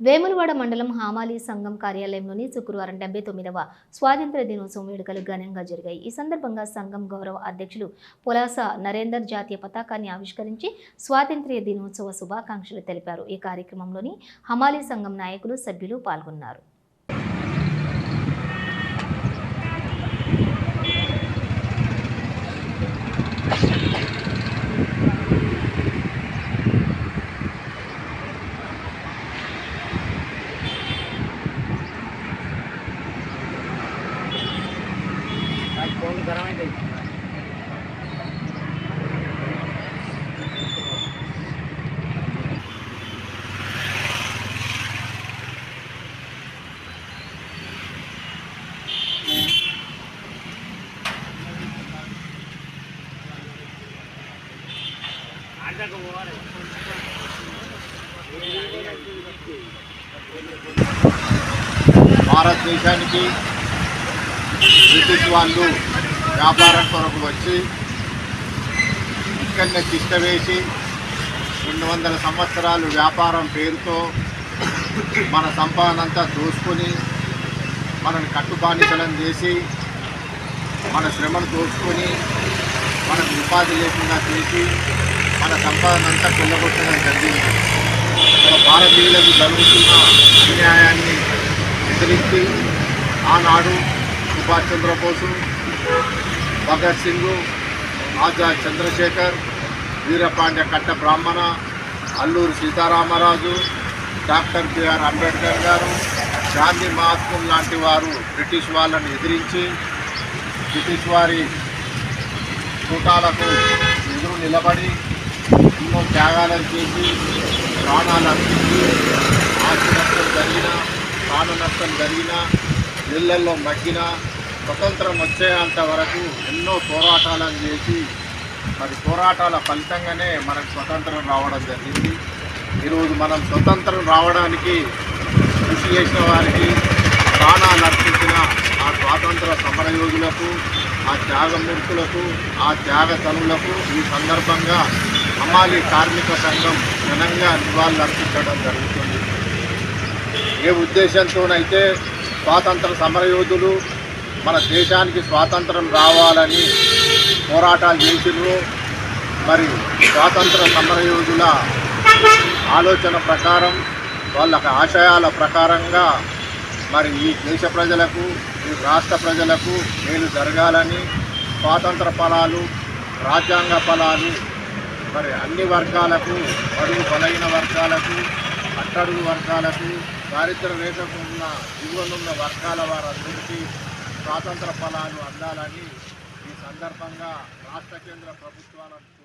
వేములవాడ మండలం హామాలి సంఘం కార్యాలయంలోని శుక్రవారం డెబ్బై తొమ్మిదవ స్వాతంత్ర దినోత్సవం వేడుకలు ఘనంగా జరిగాయి. ఈ సందర్భంగా సంఘం గౌరవ అధ్యక్షులు పులాస నరేందర్ జాతీయ పతాకాన్ని ఆవిష్కరించి స్వాతంత్ర్య దినోత్సవ శుభాకాంక్షలు తెలిపారు. ఈ కార్యక్రమంలోని హమాలి సంఘం నాయకులు సభ్యులు పాల్గొన్నారు. భారతదేశానికి బ్రిటిష్ వాళ్ళు వ్యాపారం కొరకు వచ్చి ఇక్కడనే తిష్ట వేసి రెండు వందల సంవత్సరాలు వ్యాపారం పేరుతో మన సంపాదనంతా దోసుకొని మనని కట్టుబానిసలం చేసి మన శ్రమను దోచుకొని మనకు ఉపాధి లేకుండా చేసి మన సంపాదన అంతా కొల్లగొట్టడం జరిగింది. మన భారతీయులకు జరుగుతున్న అన్యాయాన్ని ఎదిరించి ఆనాడు సుభాష్ చంద్రబోసు భగత్ సింగ్ ఆజాద్ చంద్రశేఖర్ వీరపాండ్య కట్ట బ్రాహ్మణ అల్లూరు సీతారామరాజు డాక్టర్ బిఆర్ అంబేద్కర్ గారు గాంధీ మహాత్ములు లాంటి వారు బ్రిటిష్ వాళ్ళని ఎదిరించి బ్రిటిష్ వారి కూటాలకు ఎదురు నిలబడి ఎన్నో త్యాగాలను చేసి ప్రాణాలు అర్పించి ఆస్తి నష్టం జరిగిన ప్రాణ నష్టం జరిగిన నీళ్ళల్లో మగ్గిన స్వతంత్రం వచ్చేంత వరకు ఎన్నో పోరాటాలను చేసి మరి పోరాటాల ఫలితంగానే మనకు స్వతంత్రం రావడం జరిగింది. ఈరోజు మనం స్వతంత్రం రావడానికి కృషి చేసిన వారికి ప్రాణాలు అర్పించిన ఆ స్వాతంత్ర సమరయోధులకు ఆ త్యాగమూర్తులకు ఆ త్యాగ తనులకు ఈ సందర్భంగా అమ్మాలి కార్మిక సంఘం ఘనంగా నివాళులు అర్పించడం జరుగుతుంది. ఏ ఉద్దేశంతోనైతే స్వాతంత్ర సమరయోధులు మన దేశానికి స్వాతంత్రం రావాలని పోరాటాలు చేసిండ్రు మరి స్వాతంత్ర సమరయోధుల ఆలోచన ప్రకారం వాళ్ళ ఆశయాల ప్రకారంగా మరి ఈ దేశ ప్రజలకు ఈ రాష్ట్ర ప్రజలకు మేలు జరగాలని స్వాతంత్ర ఫలాలు రాజ్యాంగ ఫలాలు మరి అన్ని వర్గాలకు పరుగు బలైన వర్గాలకు అట్టడుగు వర్గాలకు దారిద్ర రేఖకు ఉన్న దిగువనున్న వర్గాల వారందరికీ స్వాతంత్ర ఫలాలు అందాలని ఈ సందర్భంగా రాష్ట్ర కేంద్ర ప్రభుత్వాలను